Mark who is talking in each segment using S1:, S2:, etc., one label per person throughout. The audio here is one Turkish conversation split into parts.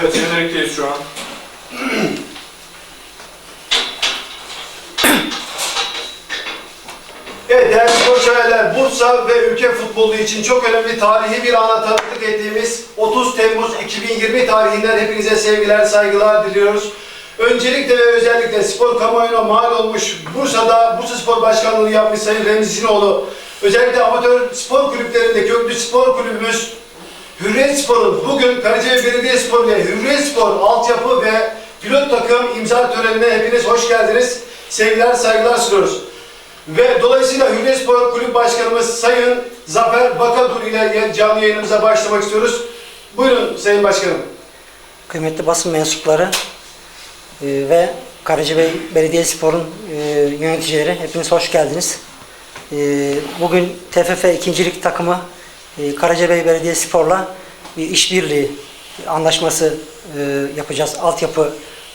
S1: Evet, jenerikteyiz şu an.
S2: Evet değerli spor severler, Bursa ve ülke futbolu için çok önemli tarihi bir ana tanıklık ettiğimiz 30 Temmuz 2020 tarihinden hepinize sevgiler, saygılar diliyoruz. Öncelikle ve özellikle spor kamuoyuna mal olmuş Bursa'da Bursa Spor Başkanlığı yapmış Sayın Remzi Sinoğlu, özellikle amatör spor kulüplerinde köklü spor kulübümüz Hürriyet Spor'un bugün Karacabey Belediyespor ile Hürriyet Spor altyapı ve pilot takım imza törenine hepiniz hoş geldiniz. Sevgiler, saygılar sunuyoruz. Ve dolayısıyla Hürriyet Spor Kulüp Başkanımız Sayın Zafer Bakadur ile canlı yayınımıza başlamak istiyoruz. Buyurun Sayın Başkanım.
S3: Kıymetli basın mensupları e, ve Karacabey Belediyespor'un e, yöneticileri hepiniz hoş geldiniz. E, bugün TFF 2. Lig takımı e, Karacabey Belediyespor'la bir işbirliği anlaşması e, yapacağız. Altyapı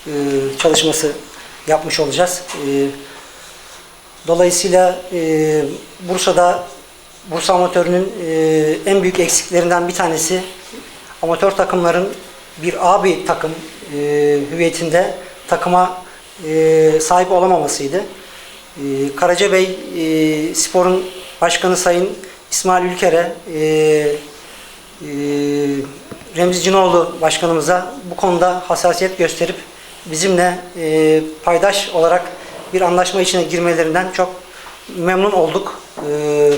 S3: e, çalışması yapmış olacağız. E, dolayısıyla e, Bursa'da Bursa amatörünün en büyük eksiklerinden bir tanesi amatör takımların bir abi takım e, hüviyetinde takıma sahip olamamasıydı. Karacabey Spor'un başkanı Sayın İsmail Ülker'e e, e, Remzi Cinoğlu başkanımıza bu konuda hassasiyet gösterip bizimle e, paydaş olarak bir anlaşma içine girmelerinden çok memnun olduk. E,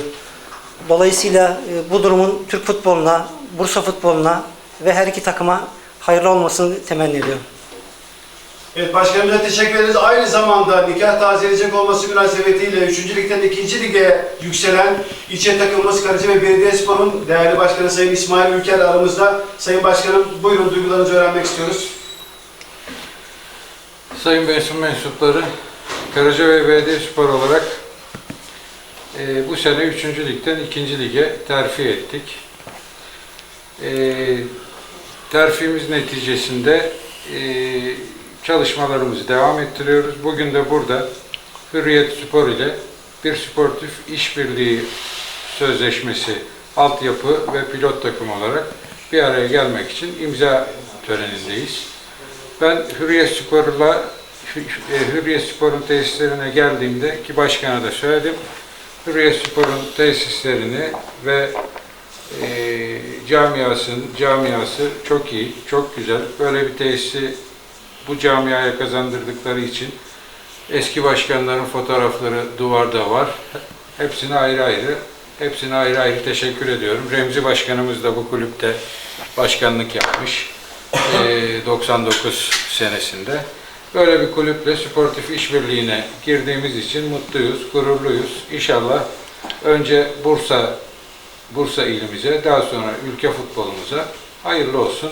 S3: Dolayısıyla e, bu durumun Türk futboluna, Bursa futboluna ve her iki takıma hayırlı olmasını temenni ediyorum.
S2: Evet başkanımıza teşekkür ederiz. Aynı zamanda nikah tazeleyecek olması münasebetiyle 3. Lig'den 2. Lig'e yükselen ilçe takımımız Karacabey Belediyespor'un değerli başkanı Sayın İsmail Ülker aramızda. Sayın Başkanım buyurun duygularınızı öğrenmek istiyoruz.
S4: Sayın basın mensupları, Karacabey Belediyespor olarak e, bu sene 3. Lig'den 2. Lig'e terfi ettik. E, terfimiz neticesinde e, çalışmalarımızı devam ettiriyoruz. Bugün de burada Hürriyet Spor ile bir sportif işbirliği sözleşmesi, altyapı ve pilot takım olarak bir araya gelmek için imza törenindeyiz. Ben Hürriyet Spor'la e, Hürriyet Spor'un tesislerine geldiğimde ki başkana da söyledim. Hürriyet Spor'un tesislerini ve e, camiasının camiası çok iyi, çok güzel. Böyle bir tesisi bu camiaya kazandırdıkları için eski başkanların fotoğrafları duvarda var. Hepsine ayrı ayrı, hepsine ayrı ayrı teşekkür ediyorum. Remzi Başkanımız da bu kulüpte başkanlık yapmış. e, 99 senesinde. Böyle bir kulüple sportif işbirliğine girdiğimiz için mutluyuz, gururluyuz. İnşallah önce Bursa Bursa ilimize, daha sonra ülke futbolumuza hayırlı olsun.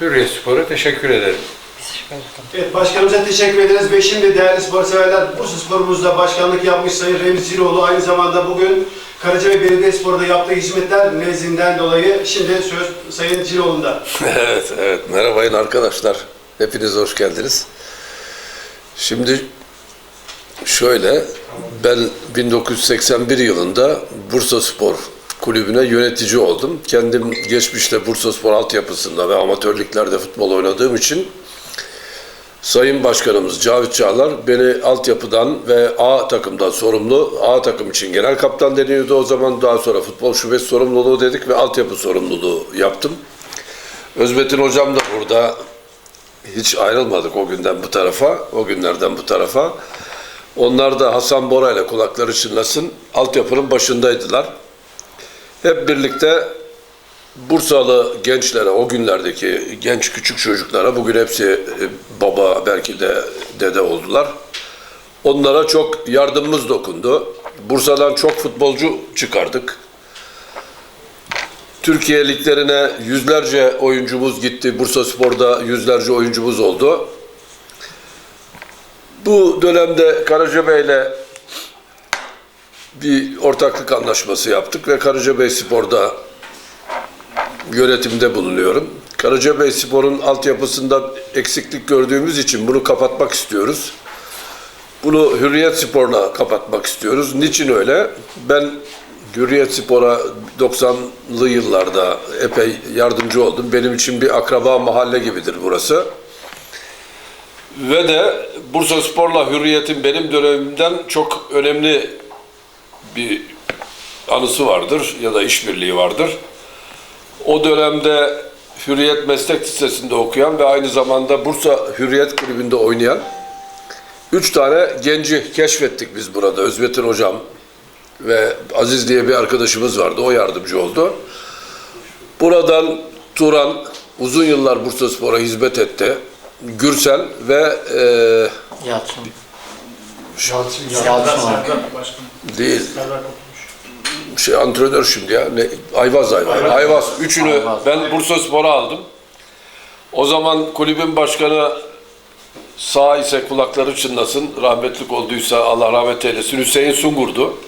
S4: Hürriyet Spor'a teşekkür ederim.
S2: Evet başkanımıza teşekkür ederiz ve şimdi değerli spor severler Bursa Spor'umuzda başkanlık yapmış Sayın Remzi Ziroğlu aynı zamanda bugün Karacabey Belediyespor'da yaptığı hizmetler nezdinden dolayı şimdi söz Sayın Ciroğlu'nda.
S5: Evet, evet. Merhabayın arkadaşlar. Hepiniz hoş geldiniz. Şimdi şöyle, ben 1981 yılında Bursa Spor Kulübü'ne yönetici oldum. Kendim geçmişte Bursa Spor altyapısında ve amatörlüklerde futbol oynadığım için Sayın Başkanımız Cavit Çağlar beni altyapıdan ve A takımdan sorumlu, A takım için genel kaptan deniyordu o zaman. Daha sonra futbol şubesi sorumluluğu dedik ve altyapı sorumluluğu yaptım. Özmetin hocam da burada hiç ayrılmadık o günden bu tarafa, o günlerden bu tarafa. Onlar da Hasan Bora ile kulakları çınlasın, altyapının başındaydılar. Hep birlikte Bursalı gençlere, o günlerdeki genç küçük çocuklara, bugün hepsi e, baba belki de dede oldular. Onlara çok yardımımız dokundu. Bursa'dan çok futbolcu çıkardık. Türkiye liglerine yüzlerce oyuncumuz gitti. Bursa Spor'da yüzlerce oyuncumuz oldu. Bu dönemde Karacabey'le bir ortaklık anlaşması yaptık ve Karacabey Spor'da yönetimde bulunuyorum. Karacabey Spor'un altyapısında eksiklik gördüğümüz için bunu kapatmak istiyoruz. Bunu Hürriyet Spor'la kapatmak istiyoruz. Niçin öyle? Ben Hürriyet Spor'a 90'lı yıllarda epey yardımcı oldum. Benim için bir akraba mahalle gibidir burası. Ve de Bursa Spor'la Hürriyet'in benim dönemimden çok önemli bir anısı vardır ya da işbirliği vardır. O dönemde Hürriyet Meslek Lisesi'nde okuyan ve aynı zamanda Bursa Hürriyet Kulübü'nde oynayan üç tane genci keşfettik biz burada. Özmetin Hocam ve Aziz diye bir arkadaşımız vardı. O yardımcı oldu. Buradan Turan uzun yıllar Bursa Spor'a hizmet etti. Gürsel ve e,
S3: Yalçın.
S1: Yalçın var.
S5: değil şey antrenör şimdi ya. Ne, Ayvaz Ayvaz. Ayvaz. Üçünü
S1: Ayvaz.
S5: ben Bursa Spor'a aldım. O zaman kulübün başkanı sağ ise kulakları çınlasın. Rahmetlik olduysa Allah rahmet eylesin. Hüseyin Sungur'du.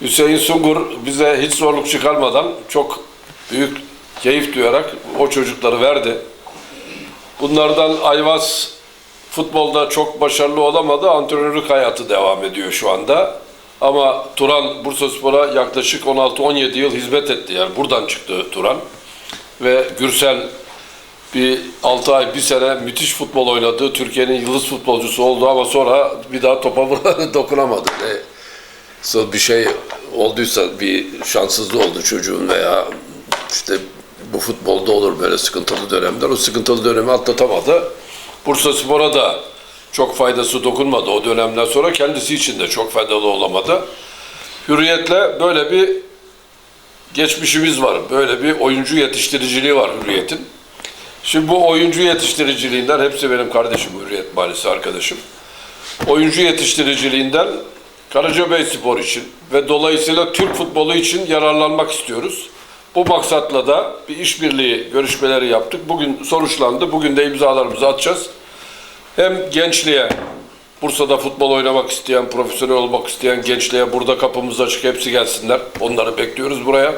S5: Hüseyin Sungur bize hiç zorluk çıkarmadan çok büyük keyif duyarak o çocukları verdi. Bunlardan Ayvaz futbolda çok başarılı olamadı. Antrenörlük hayatı devam ediyor şu anda. Ama Turan Bursaspor'a yaklaşık 16-17 yıl hizmet etti. Yani buradan çıktı Turan. Ve Gürsel bir 6 ay, bir sene müthiş futbol oynadı. Türkiye'nin yıldız futbolcusu oldu ama sonra bir daha topa dokunamadı. Sonra bir şey olduysa bir şanssızlığı oldu çocuğun veya işte bu futbolda olur böyle sıkıntılı dönemler. O sıkıntılı dönemi atlatamadı. Bursa Spor'a da çok faydası dokunmadı o dönemden sonra. Kendisi için de çok faydalı olamadı. Hürriyet'le böyle bir geçmişimiz var. Böyle bir oyuncu yetiştiriciliği var Hürriyet'in. Şimdi bu oyuncu yetiştiriciliğinden, hepsi benim kardeşim Hürriyet Mahallesi arkadaşım. Oyuncu yetiştiriciliğinden Karacabey Spor için ve dolayısıyla Türk futbolu için yararlanmak istiyoruz. Bu maksatla da bir işbirliği görüşmeleri yaptık. Bugün sonuçlandı. Bugün de imzalarımızı atacağız. Hem gençliğe, Bursa'da futbol oynamak isteyen, profesyonel olmak isteyen gençliğe burada kapımız açık. Hepsi gelsinler. Onları bekliyoruz buraya.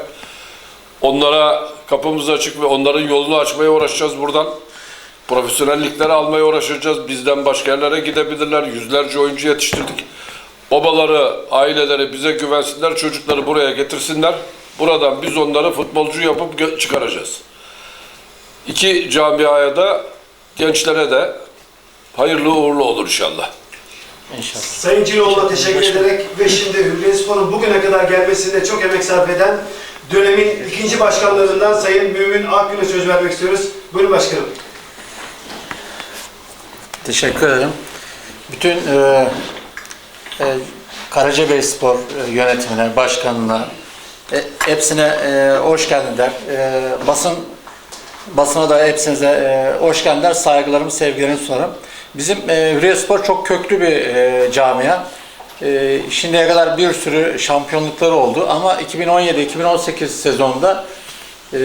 S5: Onlara kapımız açık ve onların yolunu açmaya uğraşacağız buradan. Profesyonellikleri almaya uğraşacağız. Bizden başka yerlere gidebilirler. Yüzlerce oyuncu yetiştirdik. Babaları, aileleri bize güvensinler, çocukları buraya getirsinler. Buradan biz onları futbolcu yapıp çıkaracağız. İki camiaya da gençlere de hayırlı uğurlu olur inşallah.
S3: İnşallah.
S2: Sayın Cinoğlu'na teşekkür ederek ve şimdi Hürriyet Spor'un bugüne kadar gelmesinde çok emek sarf eden dönemin ikinci başkanlarından Sayın Mümin Akgün'e söz vermek istiyoruz. Buyurun başkanım.
S1: Teşekkür ederim. Bütün e, e, Karacabey Spor e, yönetimine, başkanına, e, hepsine e, hoş geldinler. E, basın basına da hepsinize e, hoş geldinler. Saygılarımı, sevgilerimi sunarım. Bizim e, Hürriyet Spor çok köklü bir e, camia. E, şimdiye kadar bir sürü şampiyonlukları oldu ama 2017-2018 sezonunda e,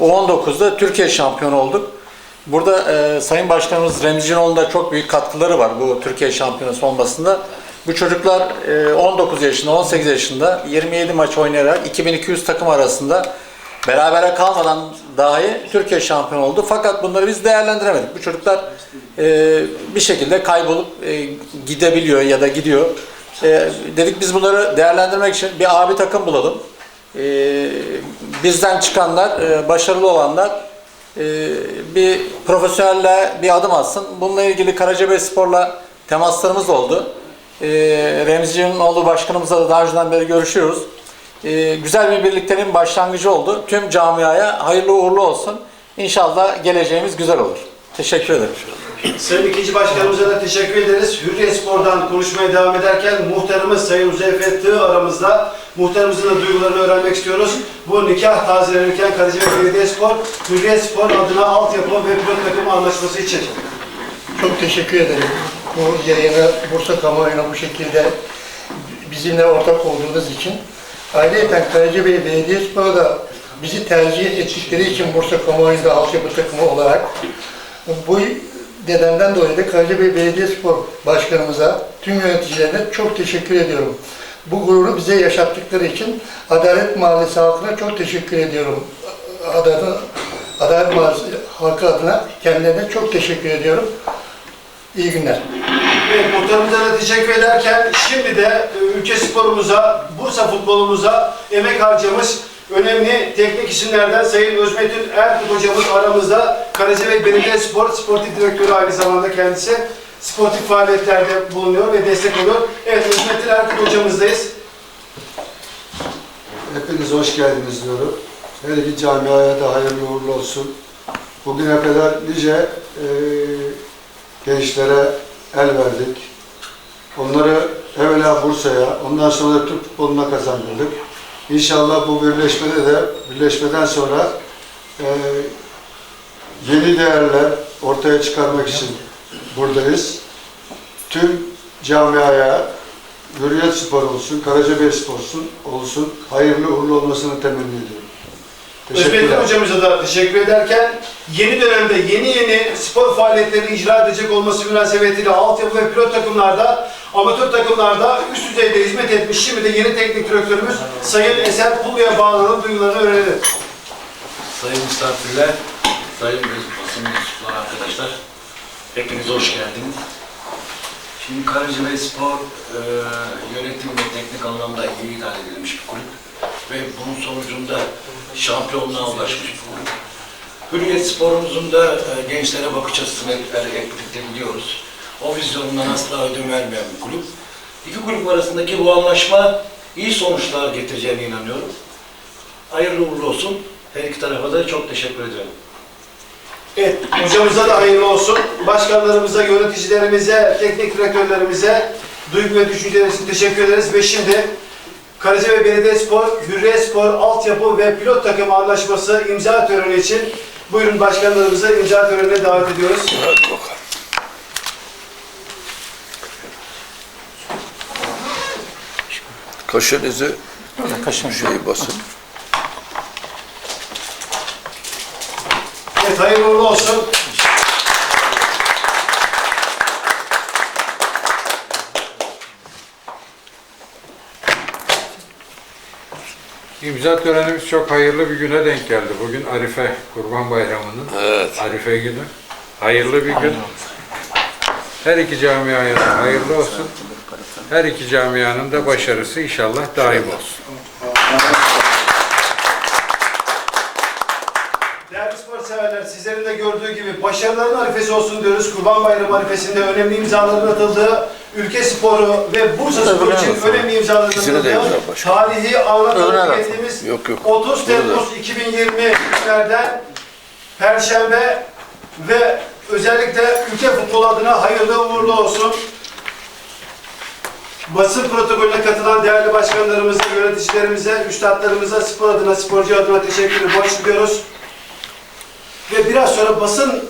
S1: U19'da Türkiye şampiyonu olduk. Burada e, Sayın Başkanımız Remzi Cinoğlu'nun da çok büyük katkıları var bu Türkiye şampiyonası olmasında. Bu çocuklar e, 19 yaşında, 18 yaşında 27 maç oynayarak 2200 takım arasında berabere kalmadan dahi Türkiye şampiyonu oldu. Fakat bunları biz değerlendiremedik. Bu çocuklar e, bir şekilde kaybolup e, gidebiliyor ya da gidiyor. E, dedik biz bunları değerlendirmek için bir abi takım bulalım. E, bizden çıkanlar, e, başarılı olanlar e, bir profesyonelle bir adım atsın. Bununla ilgili Karacabey Spor'la temaslarımız oldu. E, Remzi Cinoğlu başkanımızla da daha önceden beri görüşüyoruz. E, güzel bir birlikteliğin başlangıcı oldu. Tüm camiaya hayırlı uğurlu olsun. İnşallah geleceğimiz güzel olur. Teşekkür ederim.
S2: Sayın ikinci başkanımıza da teşekkür ederiz. Hürriyet Spor'dan konuşmaya devam ederken muhtarımız Sayın Uzeyfe Tığ aramızda. Muhtarımızın da duygularını öğrenmek istiyoruz. Bu nikah tazelenirken Kadıcı Belediye Spor, Hürriyet Spor adına altyapı ve pilot takım anlaşması için.
S6: Çok teşekkür ederim. Bu yayına, Bursa kamuoyuna bu şekilde bizimle ortak olduğunuz için. Ayrıca Karacabey Belediyespor'a da bizi tercih ettikleri için Bursa kamuoyunda altyapı takımı olarak bu nedenden dolayı da Karacabey Belediyespor Başkanımıza, tüm yöneticilerine çok teşekkür ediyorum. Bu gururu bize yaşattıkları için Adalet Mahallesi halkına çok teşekkür ediyorum. Adalet, Adalet Mahallesi halkı adına kendilerine çok teşekkür ediyorum. İyi günler.
S2: Evet, muhtarımıza da teşekkür ederken şimdi de e, ülke sporumuza, Bursa futbolumuza emek harcamış önemli teknik isimlerden Sayın Özmetün Erkut hocamız aramızda. Karacabey Belediye Spor Sportif Direktörü aynı zamanda kendisi. Sportif faaliyetlerde bulunuyor ve destek oluyor. Evet Özmetün Erkut hocamızdayız.
S7: Hepiniz hoş geldiniz diyorum. Her iki camiaya da hayırlı uğurlu olsun. Bugüne kadar nice e, gençlere el verdik. Onları evvela Bursa'ya, ondan sonra Türk futboluna kazandırdık. İnşallah bu birleşmede de, birleşmeden sonra e, yeni değerler ortaya çıkarmak için buradayız. Tüm camiaya, Hürriyet Spor olsun, Karacabey Spor olsun, olsun hayırlı uğurlu olmasını temenni ediyorum. Teşekkürler.
S2: hocamıza da teşekkür ederken yeni dönemde yeni yeni spor faaliyetlerini icra edecek olması münasebetiyle altyapı ve pilot takımlarda, amatör takımlarda üst düzeyde hizmet etmiş. Şimdi de yeni teknik direktörümüz Sayın Eser Pulu'ya bağlanıp duygularını öğrenelim.
S8: Sayın misafirler, sayın basın mensupları arkadaşlar, hepiniz hoş geldiniz. Şimdi Karacabey Spor e, yönetim ve teknik anlamda iyi idare edilmiş bir kulüp ve bunun sonucunda şampiyonluğa ulaşmış kulüp. Hürriyet Spor'umuzun da e, gençlere bakış açısını birlikte biliyoruz. O vizyonundan asla ödün vermeyen bir kulüp. İki kulüp arasındaki bu anlaşma iyi sonuçlar getireceğine inanıyorum. Hayırlı uğurlu olsun. Her iki tarafa da çok teşekkür ediyorum.
S2: Evet, hocamıza da hayırlı olsun. Başkanlarımıza, yöneticilerimize, teknik direktörlerimize duygu ve düşünceleriniz için teşekkür ederiz. Ve şimdi Karacabey Belediyespor, Hürriyet Spor, altyapı ve pilot takımı anlaşması imza töreni için buyurun başkanlarımızı imza törenine davet ediyoruz.
S5: Hadi bakalım. Kaşenizi
S1: Kaşın
S5: şey basın.
S2: Evet, hayırlı olsun.
S4: İmza törenimiz çok hayırlı bir güne denk geldi. Bugün Arife, Kurban Bayramı'nın
S5: Evet.
S4: Arife günü. Hayırlı bir gün. Her iki camiaya da hayırlı olsun. Her iki camianın da başarısı inşallah daim olsun.
S2: Değerli spor severler, sizlerin de gördüğü gibi başarıların arifesi olsun diyoruz. Kurban Bayramı arifesinde önemli imzaların atıldığı, ülke sporu ve Bursa sporu için önemli imzaların
S5: İkisine de
S2: atıldığı,
S5: imza başkanım.
S2: tarihi
S5: Yok, yok.
S2: 30 Temmuz 2020 günlerden Perşembe ve özellikle ülke futbolu adına hayırlı uğurlu olsun. Basın protokolüne katılan değerli başkanlarımıza, yöneticilerimize, üstadlarımıza, spor adına, sporcu adına teşekkürü borç diliyoruz. Ve biraz sonra basın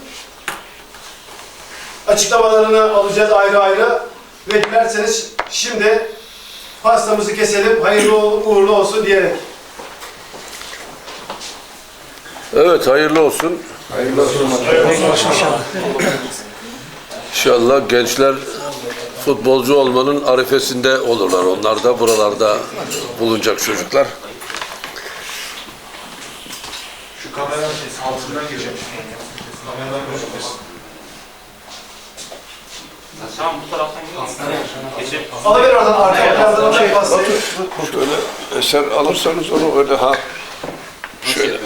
S2: açıklamalarını alacağız ayrı ayrı. Ve dilerseniz şimdi pastamızı keselim, hayırlı uğurlu olsun diyerek.
S5: Evet hayırlı olsun.
S4: Hayırlı olsun.
S5: İnşallah gençler futbolcu olmanın arifesinde olurlar. Onlar da buralarda bulunacak çocuklar.
S2: Alıver oradan arka plandan şey pastayı.
S5: Şöyle eser alırsanız onu öyle ha. Şöyle.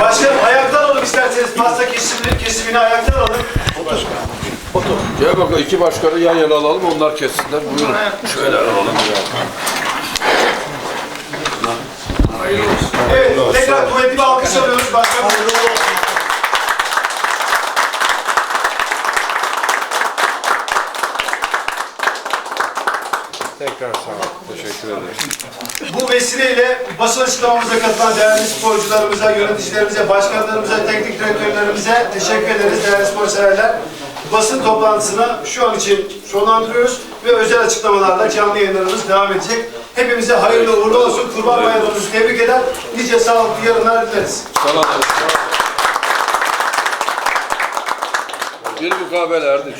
S2: Başkanım ayaktan alın isterseniz pasta kesimini, kesimini ayaktan alın.
S5: Gel bakalım iki başkanı yan yana alalım onlar kessinler. Buyurun. Şöyle alalım.
S2: Evet, tekrar kuvvetli bir alkış alıyoruz başkanım.
S4: Tekrar sağ olun. Teşekkür ederim.
S2: Bu vesileyle basın açıklamamıza katılan değerli sporcularımıza, yöneticilerimize, başkanlarımıza, teknik direktörlerimize teşekkür ederiz değerli spor severler. Basın toplantısını şu an için sonlandırıyoruz ve özel açıklamalarla canlı yayınlarımız devam edecek. Hepimize hayırlı uğurlu olsun. Kurban Bayramımızı tebrik eder. Nice sağlıklı yarınlar dileriz.
S5: Sana da. Bir mukabele Erdinç.